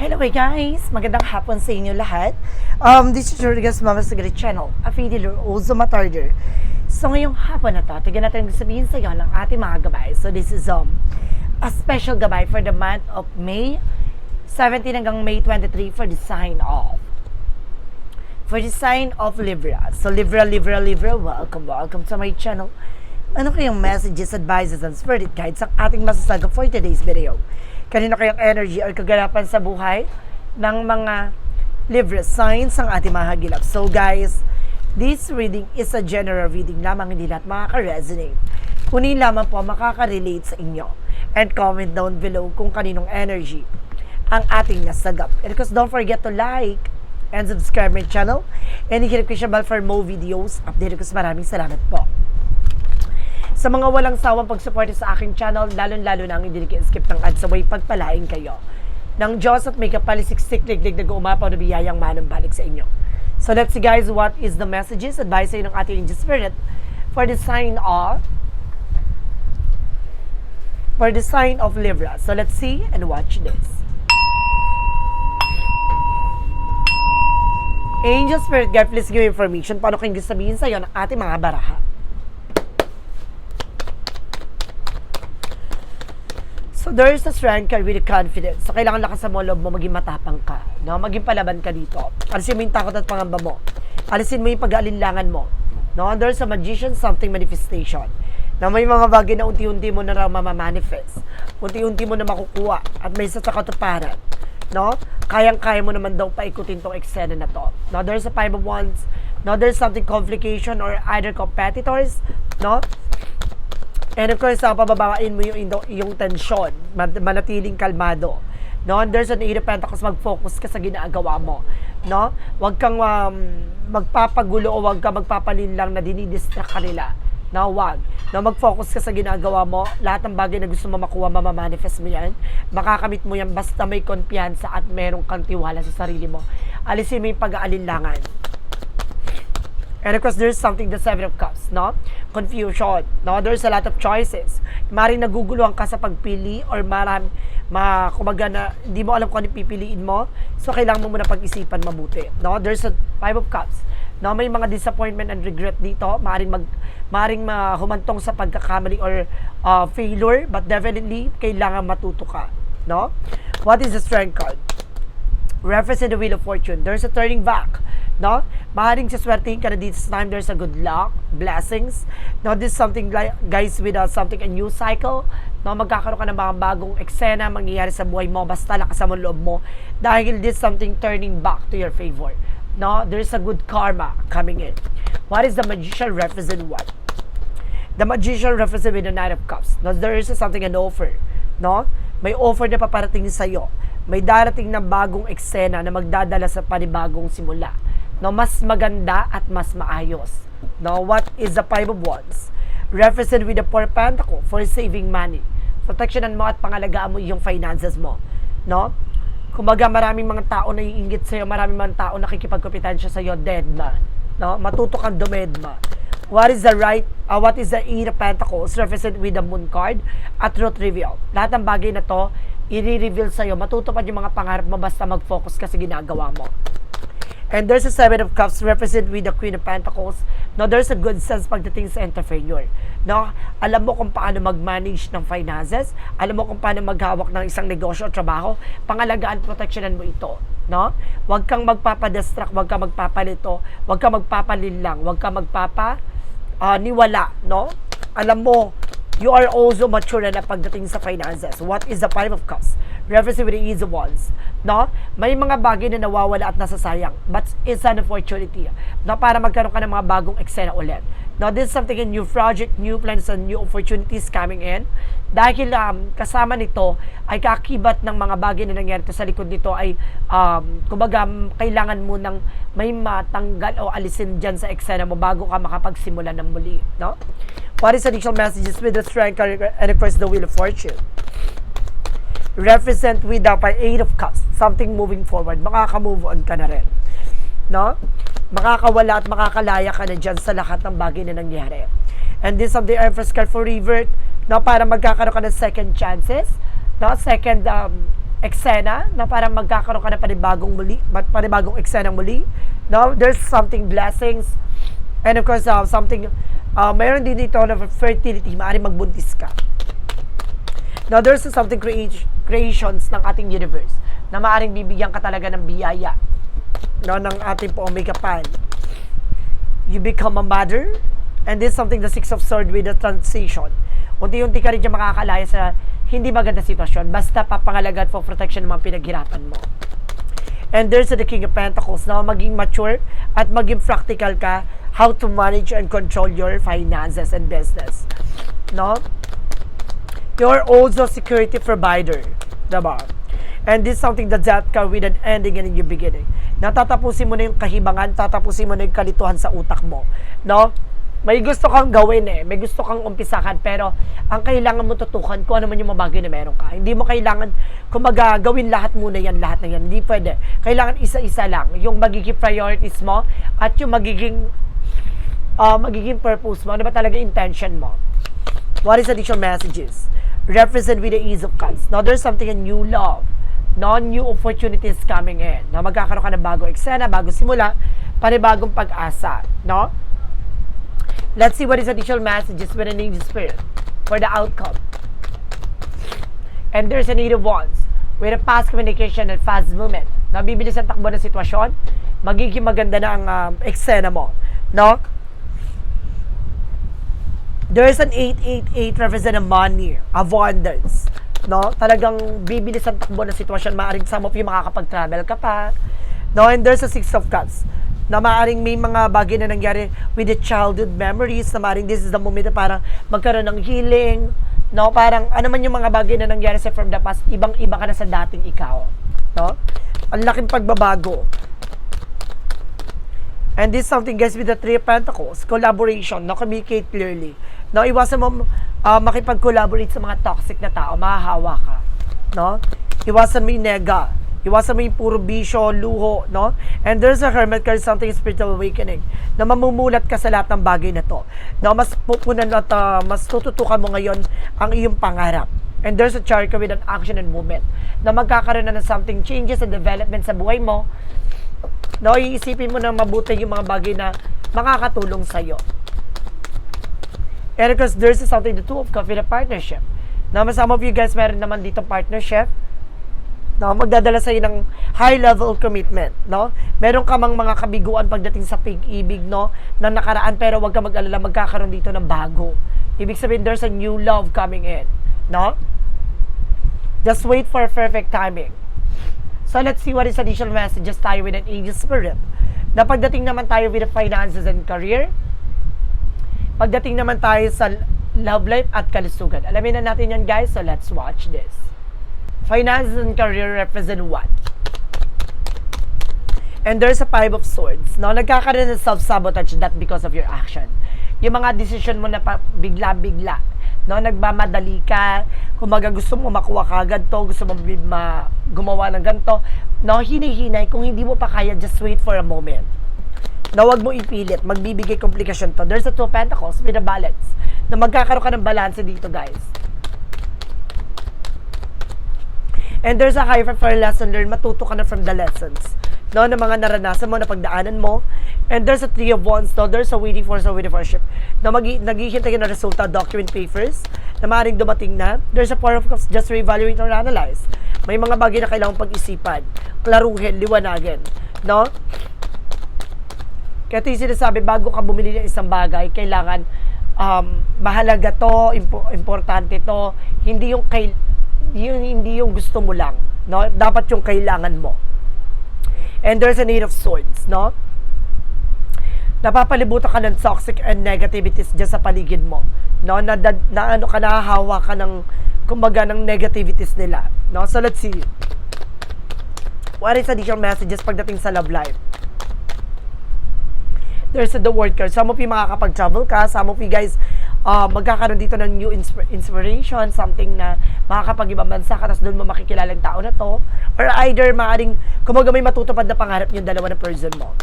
Hello guys! Magandang hapon sa inyo lahat. Um, this is Rodriguez Mama Sagari Channel, a Fidel also Matarder. So ngayong hapon na to, tignan natin sabihin sa iyo ng ating mga gabay. So this is um, a special gabay for the month of May 17 hanggang May 23 for the sign of for the sign of Libra. So Libra, Libra, Libra, welcome, welcome to my channel. Ano kayong messages, advices, and spirit guides ang ating masasaga for today's video? Kanino kayong energy or kaganapan sa buhay ng mga Libra signs ang ating mahagilap. So guys, this reading is a general reading lamang, hindi lahat makaka-resonate. Kunin lamang po makaka-relate sa inyo. And comment down below kung kaninong energy ang ating nasagap. And of course, don't forget to like and subscribe my channel. And hihirap ko bell for more videos. Update ko sa maraming salamat po. Sa mga walang sawang pagsuporta sa aking channel, lalong-lalo na ang hindi skip ng ads away, pagpalain kayo. Ng Diyos at may kapalisiksik liglig na umapaw na biyayang manang balik sa inyo. So let's see guys, what is the messages, advice ng ating angel spirit for the sign of for the sign of Libra. So let's see and watch this. Angel Spirit Guide, please give information paano kayong sabihin sa iyo ng ating mga baraha. So there is a strength ka with confidence. So kailangan lakas mo loob mo, maging matapang ka. No? Maging palaban ka dito. Alisin mo yung takot at pangamba mo. Alisin mo yung pag-aalinlangan mo. No? There's a magician, something manifestation. Na may mga bagay na unti-unti mo na raw mamamanifest. Unti-unti mo na makukuha. At may isa sa katuparan. No? Kayang-kaya mo naman daw paikutin tong eksena na to. No? There's a five of wands. No? There's something complication or either competitors. No? And of course, uh, pababawain mo yung, yung, tension, man- manatiling kalmado. No? There's an eight of pentacles, mag-focus ka sa ginagawa mo. No? Huwag kang um, magpapagulo o huwag kang magpapalinlang na dinidistract ka nila. No, wag. No, mag-focus ka sa ginagawa mo. Lahat ng bagay na gusto mo makuha, mamamanifest mo yan. Makakamit mo yan basta may konpiyansa at meron kang tiwala sa sarili mo. Alisin mo yung pag-aalinlangan. And of course, there's something, the Seven of Cups, no? Confusion, no? There's a lot of choices. Maring naguguluhan ka sa pagpili or marami, ma, kumaga na, hindi mo alam kung ano pipiliin mo. So, kailangan mo muna pag-isipan mabuti, no? There's a Five of Cups. No, may mga disappointment and regret dito. Maring mag maring mahumantong sa pagkakamali or uh, failure, but definitely kailangan matuto ka, no? What is the strength card? reference the Wheel of Fortune. There's a turning back. No? Maaaring saswertein ka na sa time. There's a good luck, blessings. No, this is something, like, guys, with uh, something, a new cycle. No, magkakaroon ka ng mga bagong eksena mangyayari sa buhay mo. Basta lakas mo loob mo. Dahil this is something turning back to your favor. No, there's a good karma coming in. What is the magician represent what? The magician represent with the Knight of Cups. No, there is something, an offer. No? May offer na paparating sa'yo may darating na bagong eksena na magdadala sa panibagong simula. No, mas maganda at mas maayos. No, what is the Five of Wands? Represent with the Four Pentacle for saving money. Proteksyonan mo at pangalagaan mo yung finances mo. No? Kumbaga maraming mga tao na iingit sa'yo, maraming mga tao nakikipagkompetensya sa'yo, dead na. No? Matuto kang dumedma. What is the right, uh, what is the Eight of Pentacles represent with the Moon card at Truth Reveal. Lahat ng bagay na to, i-reveal sa'yo, matutupad yung mga pangarap mo basta mag-focus ka sa ginagawa mo. And there's a Seven of Cups represent with the Queen of Pentacles. No, there's a good sense pagdating sa entrepreneur. No, alam mo kung paano mag-manage ng finances, alam mo kung paano maghawak ng isang negosyo o trabaho, pangalagaan, proteksyonan mo ito. No? Huwag kang magpapadistract, huwag kang magpapalito, huwag kang magpapalinlang, huwag kang magpapa uh, niwala, no? Alam mo, you are also mature na pagdating sa finances. What is the Five of Cups? Reference with the Ease of Wands. No? May mga bagay na nawawala at nasasayang. But it's an opportunity. No? Para magkaroon ka ng mga bagong eksena ulit. No, this is something a new project, new plans, and new opportunities coming in. Dahil um, kasama nito ay kakibat ng mga bagay na nangyari sa likod nito ay um, kumbaga kailangan mo ng may matanggal o alisin dyan sa eksena mo bago ka makapagsimula ng muli. No? What is additional messages with the strength and course the wheel of fortune? Represent with the eight of cups, something moving forward. Makaka-move on ka na rin. No? Makakawala at makakalaya ka na dyan sa lahat ng bagay na nangyari. And this of the Empress card for revert, no, para magkakaroon ka ng second chances, no, second um, eksena na parang magkakaroon ka na panibagong muli, panibagong eksena muli. No, there's something blessings and of course uh, something uh, mayroon din dito na fertility, maaari magbuntis ka. Now, there's something create, creations ng ating universe na maaring bibigyan ka talaga ng biyaya no, ng ating po Omega Pan. You become a mother and this is something the Six of Swords with the transition. Unti-unti ka rin dyan makakalaya sa hindi maganda sitwasyon basta papangalagan for protection ng mga pinaghirapan mo. And there's the King of Pentacles na maging mature at maging practical ka how to manage and control your finances and business. No? You're also security provider. Diba? And this is something that that ka with an ending and a new beginning. Natatapusin mo na yung kahibangan, tatapusin mo na yung kalituhan sa utak mo. No? May gusto kang gawin eh, may gusto kang umpisahan, pero ang kailangan mo tutukan kung ano man yung mga bagay na meron ka. Hindi mo kailangan, kumaga, gawin lahat muna yan, lahat na yan. Hindi pwede. Kailangan isa-isa lang. Yung magiging priorities mo at yung magiging uh, magiging purpose mo. Ano ba talaga intention mo? What is additional messages? Represent with the ease of cups. Now, there's something a new love. No, new opportunities coming in. Na magkakaroon ka ng bagong eksena, bagong simula, panibagong pag-asa. No? Let's see what is additional messages with an angel spirit for the outcome. And there's a need of wands with a fast communication and fast movement. Nabibilis ang takbo ng sitwasyon, magiging maganda na ang um, eksena mo. No? There's an 888 represent a money, abundance. No? Talagang bibilis ang takbo ng sitwasyon. Maaring some of you makakapag-travel ka pa. No? And there's a six of cups na maaring may mga bagay na nangyari with the childhood memories na maaring this is the moment na parang magkaroon ng healing no parang ano man yung mga bagay na nangyari sa from the past ibang iba ka na sa dating ikaw no ang laking pagbabago And this is something guys with the Three of Pentacles, collaboration, no? communicate clearly. No, iwasan mo uh, makipag-collaborate sa mga toxic na tao, mahahawa ka. No? Iwasan mo yung nega. Iwasan mo yung puro bisyo, luho, no? And there's a hermit card, something spiritual awakening, na mamumulat ka sa lahat ng bagay na to. No, mas pupunan at uh, mas tututukan mo ngayon ang iyong pangarap. And there's a chart with an action and movement na magkakaroon na ng something changes and development sa buhay mo No, iisipin mo na mabuti yung mga bagay na makakatulong sa And because there's something the two of a partnership. Na some of you guys meron naman dito partnership no, magdadala sa iyo ng high level commitment, no? Meron ka mang mga kabiguan pagdating sa pig-ibig, no, na nakaraan pero wag ka mag-alala magkakaroon dito ng bago. Ibig sabihin there's a new love coming in, no? Just wait for perfect timing. So let's see what is additional messages tayo with an angel spirit. Na pagdating naman tayo with the finances and career, pagdating naman tayo sa love life at kalusugan. Alamin na natin yan guys, so let's watch this. Finances and career represent what? And there's a five of swords. No, nagkakaroon ng self-sabotage that because of your action. Yung mga decision mo na bigla-bigla, no, nagmamadali ka, kumaga gusto mo makuha kagad to, gusto mo ma, gumawa ng ganito, no, hinihinay, kung hindi mo pa kaya, just wait for a moment. Na wag mo ipilit, magbibigay komplikasyon to. There's a two pentacles with a balance. Na magkakaroon ka ng balance dito, guys. And there's a higher for lesson learned, matuto ka na from the lessons no, ng mga naranasan mo, na pagdaanan mo. And there's a three of wands, no, there's a waiting for, a waiting for ship, na mag naghihintay na resulta, document papers, na maaaring dumating na. There's a four of cups, just reevaluate or analyze. May mga bagay na kailangan pag-isipan, klaruhin, liwanagin, no? Kaya ito yung sinasabi, bago ka bumili ng isang bagay, kailangan um, mahalaga to, impo- importante to, hindi yung, kay, yung, hindi yung gusto mo lang, no? Dapat yung kailangan mo. And there's a need of swords, no? Napapalibutan ka ng toxic and negativities dyan sa paligid mo. No? Na, na, na ano ka, nahahawa ka ng, kumbaga, ng negativities nila. No? So, let's see. What is additional messages pagdating sa love life? There's the word card. Some of you makakapag-travel ka. Some of you guys, uh, magkakaroon dito ng new insp- inspiration, something na makakapag-ibang bansa ka, tapos doon mo makikilala ang tao na to. Or either, maaaring, kumaga may matutupad na pangarap yung dalawa na person mo.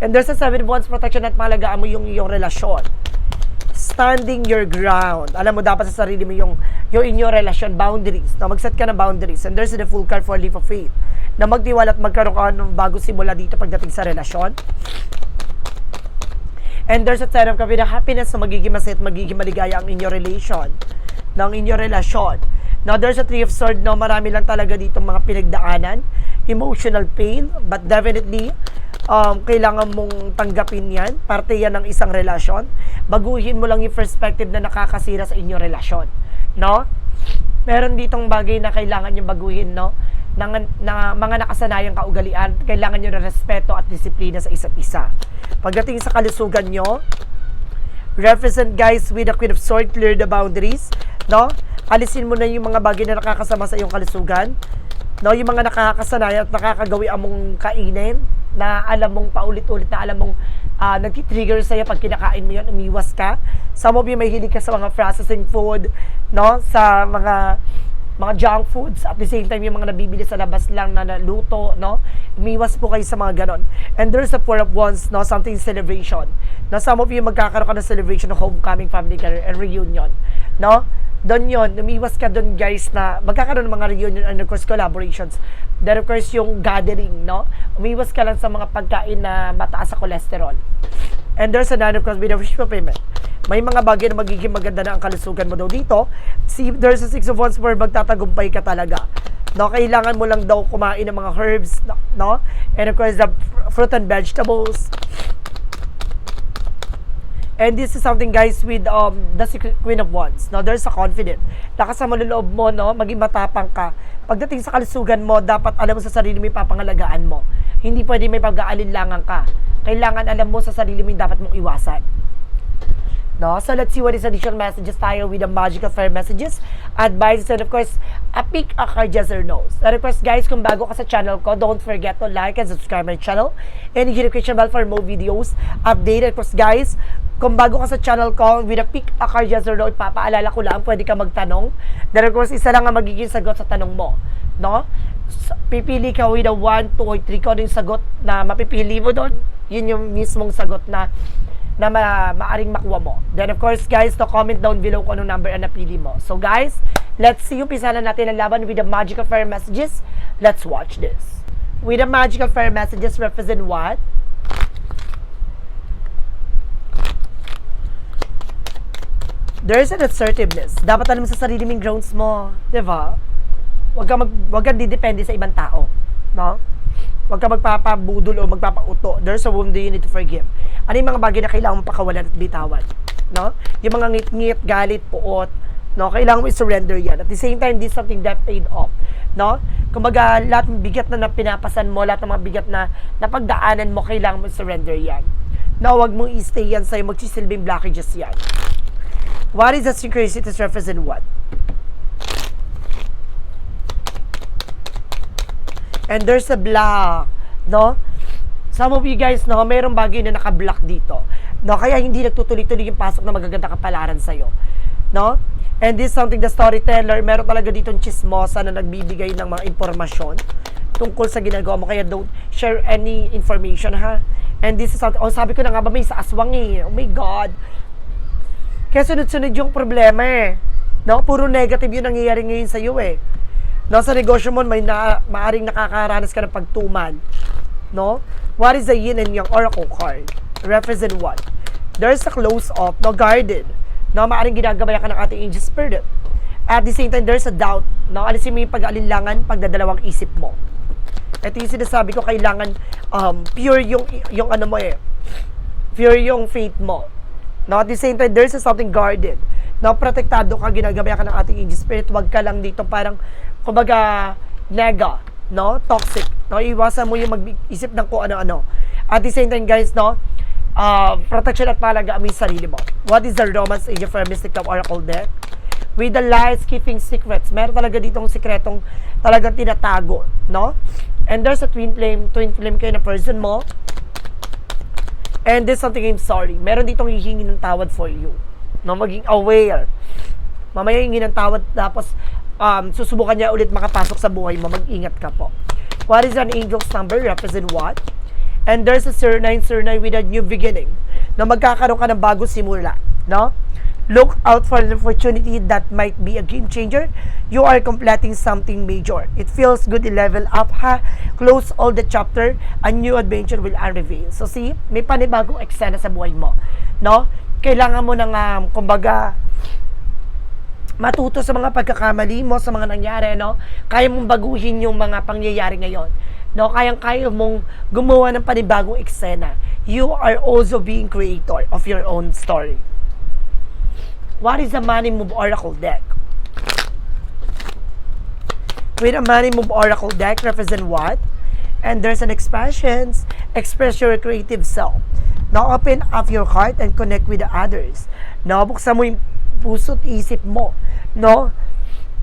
And there's a seven wands protection at malagaan mo yung iyong relasyon. standing your ground. Alam mo, dapat sa sarili mo yung, yung inyong relasyon, boundaries. Na mag-set ka ng boundaries. And there's the full card for leap of faith. Na magtiwala at magkaroon ka ng bago simula dito pagdating sa relasyon. And there's a ten of cups with happiness na magiging masaya at magiging maligaya ang inyong relation. Ng inyong relasyon. Now, there's a three of swords, no? Marami lang talaga dito mga pinagdaanan. Emotional pain, but definitely, um, kailangan mong tanggapin yan. Parte yan ng isang relasyon. Baguhin mo lang yung perspective na nakakasira sa inyong relasyon. No? Meron ditong bagay na kailangan yung baguhin, no? Na, na mga nakasanayang kaugalian, kailangan nyo ng respeto at disiplina sa isa't isa. Pagdating sa kalusugan nyo, represent guys with the Queen of Swords, clear the boundaries, no? Alisin mo na yung mga bagay na nakakasama sa iyong kalusugan, no? Yung mga nakakasanay at nakakagawi among kainin, na alam mong paulit-ulit na alam mong uh, nagtitrigger sa'yo pag kinakain mo yun, umiwas ka. Some of you may hilig ka sa mga processing food, no? Sa mga mga junk foods at the same time yung mga nabibili sa labas lang na naluto, no? Umiwas po kayo sa mga ganon. And there's a four of wands, no? Something celebration. No? Some of you magkakaroon ka ng celebration ng homecoming family and reunion, no? Doon yon umiwas ka doon guys na magkakaroon ng mga reunion and of course collaborations. Then of course yung gathering, no? Umiwas ka lang sa mga pagkain na mataas sa cholesterol. And there's a nine of a wish fulfillment. May mga bagay na magiging maganda na ang kalusugan mo daw dito. See, there's a six of wands where magtatagumpay ka talaga. No, kailangan mo lang daw kumain ng mga herbs, no? And of course, the fruit and vegetables. And this is something guys with um the Queen of Wands. No, there's a confident. Lakas sa maluloob mo, no, maging matapang ka. Pagdating sa kalusugan mo, dapat alam mo sa sarili mo yung papangalagaan mo. Hindi pwede may pag-aalinlangan ka. Kailangan alam mo sa sarili mo yung dapat mong iwasan. No? So let's see what is additional messages tayo with the magical fire messages, advices, and of course, a pick a card yes or no. So course, guys, kung bago ka sa channel ko, don't forget to like and subscribe my channel. And hit the notification bell for more videos. Of course, guys, kung bago ka sa channel ko, with a pick a card yes or no, ipapaalala ko lang, pwede ka magtanong. Then of course, isa lang ang magiging sagot sa tanong mo. No? So, pipili ka with a 1, 2, or 3 kung ano yung sagot na mapipili mo doon. Yun yung mismong sagot na na ma maaring makuha mo. Then of course guys, to comment down below kung anong number ang napili mo. So guys, let's see, umpisa na natin ang laban with the magical fire messages. Let's watch this. With the magical fire messages represent what? There's an assertiveness. Dapat alam mo sa sarili mong grounds mo. 'di ba? Huwag ka mag, huwag kang didepende sa ibang tao. No? Huwag ka magpapabudol o magpapauto. There's a wound you need to forgive. Ano yung mga bagay na kailangan mong pakawalan at bitawan? No? Yung mga ngit-ngit, galit, puot, no? Kailangan mo i-surrender yan. At the same time, this is something that paid off. No? Kumbaga, lahat ng bigat na napinapasan mo, lahat ng mga bigat na napagdaanan mo, kailangan mo i-surrender yan. No, huwag mong i-stay yan sa'yo, magsisilbing blockages yan. What is the synchronicities represent what? And there's a block, no? Some of you guys, no, mayroong bagay na naka-block dito. No, kaya hindi nagtutuloy-tuloy yung pasok na magaganda kapalaran sa'yo. No? And this is something the storyteller, meron talaga dito chismosa na nagbibigay ng mga impormasyon tungkol sa ginagawa mo. Kaya don't share any information, ha? And this is something, oh, sabi ko na nga ba, may sa aswang eh. Oh my God. Kaya sunod-sunod yung problema eh. No? Puro negative yung nangyayari ngayon sa iyo eh. No, sa negosyo mo, may na, maaring nakakaranas ka ng pagtuman. No? What is the yin and yang oracle card? Represent what? There's a close off, no, guarded. No, maaring ginagabayan ka ng ating angel spirit. At the same time, there's a doubt. No, alisin mo yung pag-alinlangan, pagdadalawang isip mo. Ito yung sinasabi ko, kailangan um, pure yung, yung ano mo eh. Pure yung faith mo. No, at the same time, there's a something guarded. No, protektado ka, ginagabayan ka ng ating angel spirit. Huwag ka lang dito parang kumbaga, nega, no? Toxic. No? Iwasan mo yung mag-isip ng kung ano-ano. At the same time, guys, no? Uh, protection at palaga mo yung sarili mo. What is the romance for a mystic of oracle deck? With the lies, keeping secrets. Meron talaga ditong sikretong talagang tinatago, no? And there's a twin flame, twin flame kayo na person mo. And there's something I'm sorry. Meron ditong hihingi ng tawad for you. No, maging aware. Mamaya hingi ng tawad tapos um, susubukan niya ulit makapasok sa buhay mo, mag-ingat ka po. What is an angel's number? Represent what? And there's a 0909 with a new beginning na magkakaroon ka ng bagong simula. No? Look out for an opportunity that might be a game changer. You are completing something major. It feels good to level up ha. Close all the chapter. A new adventure will unreveal. So see, may panibagong eksena sa buhay mo. No? Kailangan mo nang, um, kumbaga, matuto sa mga pagkakamali mo, sa mga nangyari, no? Kaya mong baguhin yung mga pangyayari ngayon. No, kayang kaya mong gumawa ng panibagong eksena. You are also being creator of your own story. What is the Money Move Oracle deck? With a Money Move Oracle deck, represent what? And there's an expressions. Express your creative self. Now, open up your heart and connect with the others. No, buksan mo yung puso't isip mo. No?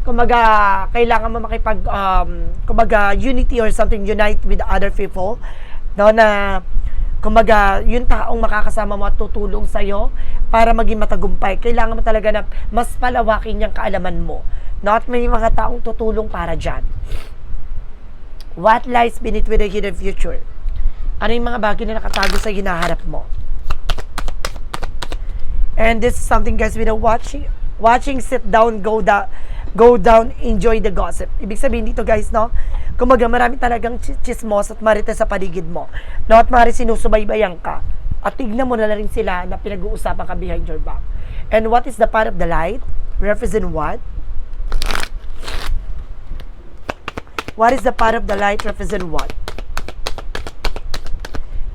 Kumaga, kailangan mo makipag, um, kumaga, unity or something, unite with other people. No, na, kumaga, yung taong makakasama mo at tutulong sa'yo para maging matagumpay. Kailangan mo talaga na mas palawakin yung kaalaman mo. Not may mga taong tutulong para dyan. What lies beneath with the hidden future? Ano yung mga bagay na nakatago sa hinaharap mo? And this is something guys with a watching watching sit down go down go down enjoy the gossip. Ibig sabihin dito guys no, kumaga marami talagang chi- chismos at marites sa paligid mo. No, at mari sinusubaybayan ka. At tignan mo na rin sila na pinag-uusapan ka behind your back. And what is the part of the light? Represent what? What is the part of the light represent what?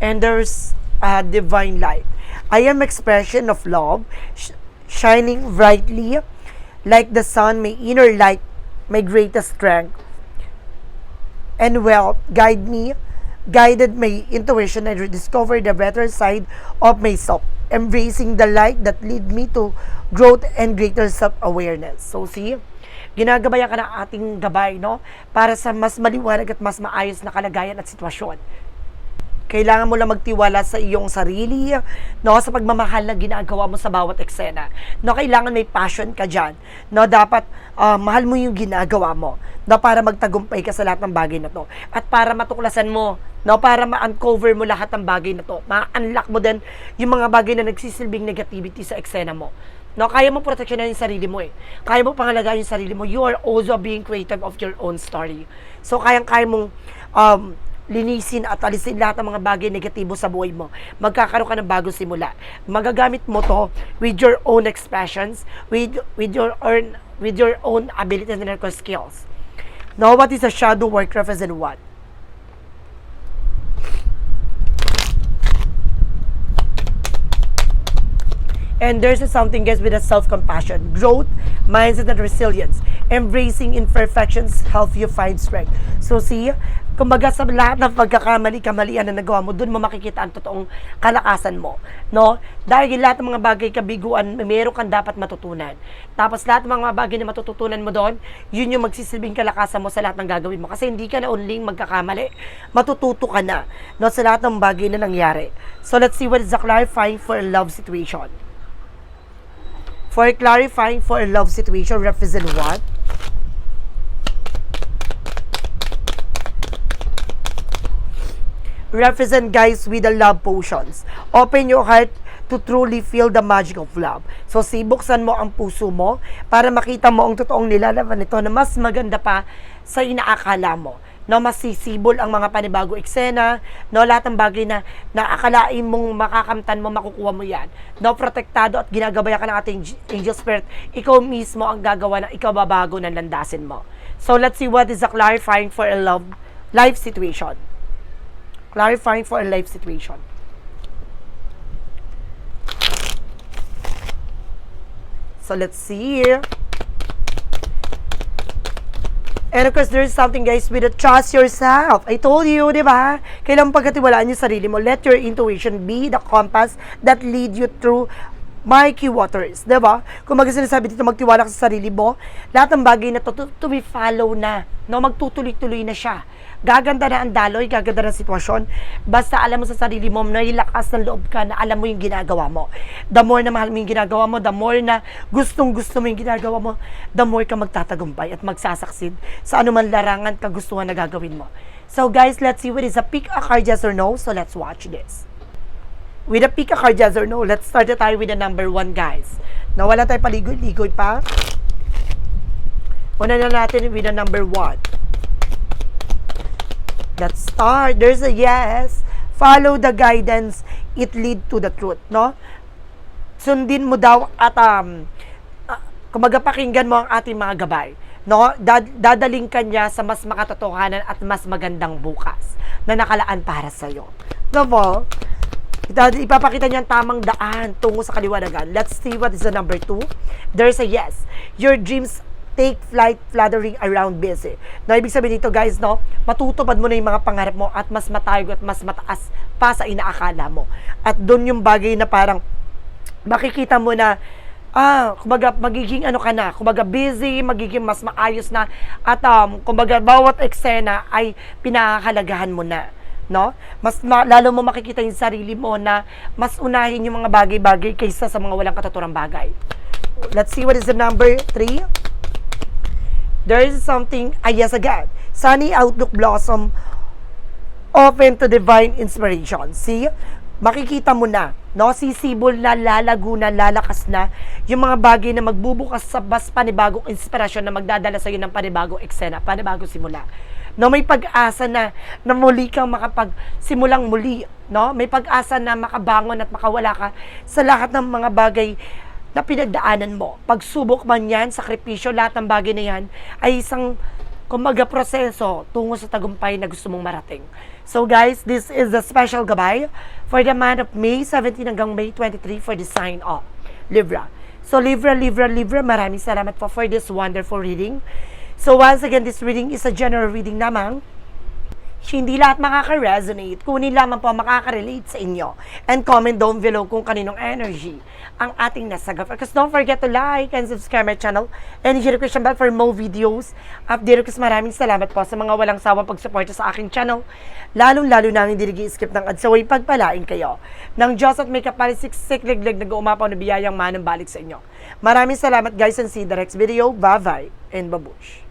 and there's a divine light. I am expression of love, shining brightly like the sun, my inner light, my greatest strength. And wealth guide me, guided my intuition and rediscovered the better side of myself, embracing the light that lead me to growth and greater self-awareness. So see, ginagabayan ka ng ating gabay, no? Para sa mas maliwanag at mas maayos na kalagayan at sitwasyon kailangan mo lang magtiwala sa iyong sarili, no, sa pagmamahal na ginagawa mo sa bawat eksena. No, kailangan may passion ka diyan. No, dapat ah, mahal mo yung ginagawa mo. No, para magtagumpay ka sa lahat ng bagay na to. At para matuklasan mo, no, para ma-uncover mo lahat ng bagay na to. Ma-unlock mo din yung mga bagay na nagsisilbing negativity sa eksena mo. No, kaya mo proteksyonan yung sarili mo eh. Kaya mo pangalagaan yung sarili mo. You are also being creative of your own story. So, kayang-kaya mong um, linisin at alisin lahat ng mga bagay negatibo sa buhay mo. Magkakaroon ka ng bagong simula. Magagamit mo to with your own expressions, with with your own with your own abilities and your skills. Now, what is a shadow work represent what? And there's something guys with a self-compassion, growth, mindset, and resilience. Embracing imperfections help you find strength. So see, kumbaga sa lahat ng pagkakamali, kamalian na nagawa mo, doon mo makikita ang totoong kalakasan mo. No? Dahil lahat ng mga bagay kabiguan, meron kang dapat matutunan. Tapos lahat ng mga bagay na matututunan mo doon, yun yung magsisilbing kalakasan mo sa lahat ng gagawin mo. Kasi hindi ka na only magkakamali, matututo ka na no, sa lahat ng bagay na nangyari. So let's see what is the clarifying for a love situation. For clarifying for a love situation represent what? Represent guys with the love potions. Open your heart to truly feel the magic of love. So, sibuksan mo ang puso mo para makita mo ang totoong nilalaman nito na mas maganda pa sa inaakala mo. No, masisibol ang mga panibago eksena, no, lahat ng bagay na naakalain mong makakamtan mo, makukuha mo yan. No, protektado at ginagabayan ka ng ating angel spirit, ikaw mismo ang gagawa ng ikaw babago ng landasin mo. So, let's see what is the clarifying for a love life situation. Clarifying for a life situation. So, let's see. And of course, there's something guys with a trust yourself. I told you, di ba? Kailangan pagkatiwalaan yung sarili mo. Let your intuition be the compass that lead you through Mikey Waters, di ba? Kung mag sinasabi dito, magtiwala ka sa sarili mo, lahat ng bagay na to, to, to be follow na, no? magtutuloy-tuloy na siya. Gaganda na ang daloy, gaganda na sitwasyon. Basta alam mo sa sarili mo, na lakas ng loob ka na alam mo yung ginagawa mo. The more na mahal mo yung ginagawa mo, the more na gustong-gusto mo yung ginagawa mo, the more ka magtatagumpay at magsasaksid sa anuman larangan kagustuhan na gagawin mo. So guys, let's see what is a pick a card yes or no. So let's watch this. With a pick a card, yes or no? Let's start tayo with the number one, guys. Nawala tayo paligoy-ligoy pa. Una na natin with the number one. Let's start. There's a yes. Follow the guidance. It lead to the truth, no? Sundin mo daw at um, ah, kumbaga pakinggan mo ang ating mga gabay. No? Dad- dadaling ka niya sa mas makatotohanan at mas magandang bukas na nakalaan para sa iyo. No po? Ita- Ipapakita niya ang tamang daan tungo sa kaliwanagan. Let's see what is the number two. There's a yes. Your dreams take flight fluttering around busy. No, ibig sabihin dito guys, no, matutupad mo na yung mga pangarap mo at mas matayo at mas mataas pa sa inaakala mo. At doon yung bagay na parang makikita mo na ah, kumbaga magiging ano ka na, kumbaga busy, magiging mas maayos na at um, kumbaga bawat eksena ay pinahahalagahan mo na no? Mas ma- lalo mo makikita yung sarili mo na mas unahin yung mga bagay-bagay kaysa sa mga walang katuturang bagay. Let's see what is the number three. There is something, ah yes again, sunny outlook blossom open to divine inspiration. See? Makikita mo na, no? Sisibol na, lalago na, lalakas na yung mga bagay na magbubukas sa bas panibagong inspirasyon na magdadala sa iyo ng panibagong eksena, panibagong simula. No, may pag-asa na, na muli kang makapagsimulang muli, no? May pag-asa na makabangon at makawala ka sa lahat ng mga bagay na pinagdaanan mo. Pagsubok man yan, sakripisyo, lahat ng bagay na yan ay isang kumbaga proseso tungo sa tagumpay na gusto mong marating. So guys, this is the special gabay for the month of May 17 hanggang May 23 for the sign of Libra. So Libra, Libra, Libra, maraming salamat po for this wonderful reading. So once again, this reading is a general reading namang hindi lahat makaka-resonate, kunin lamang po makaka-relate sa inyo. And comment down below kung kaninong energy ang ating nasagap. Because don't forget to like and subscribe my channel and hit the question bell for more videos. Update ko maraming salamat po sa mga walang sawang pagsuporta sa aking channel. Lalong-lalo na hindi nag-skip ng ads. So, pagpalain kayo ng Diyos at may kapalisiksik liglig nag-uumapaw na biyayang manang balik sa inyo. Maraming salamat guys and see the next video. Bye-bye and babush.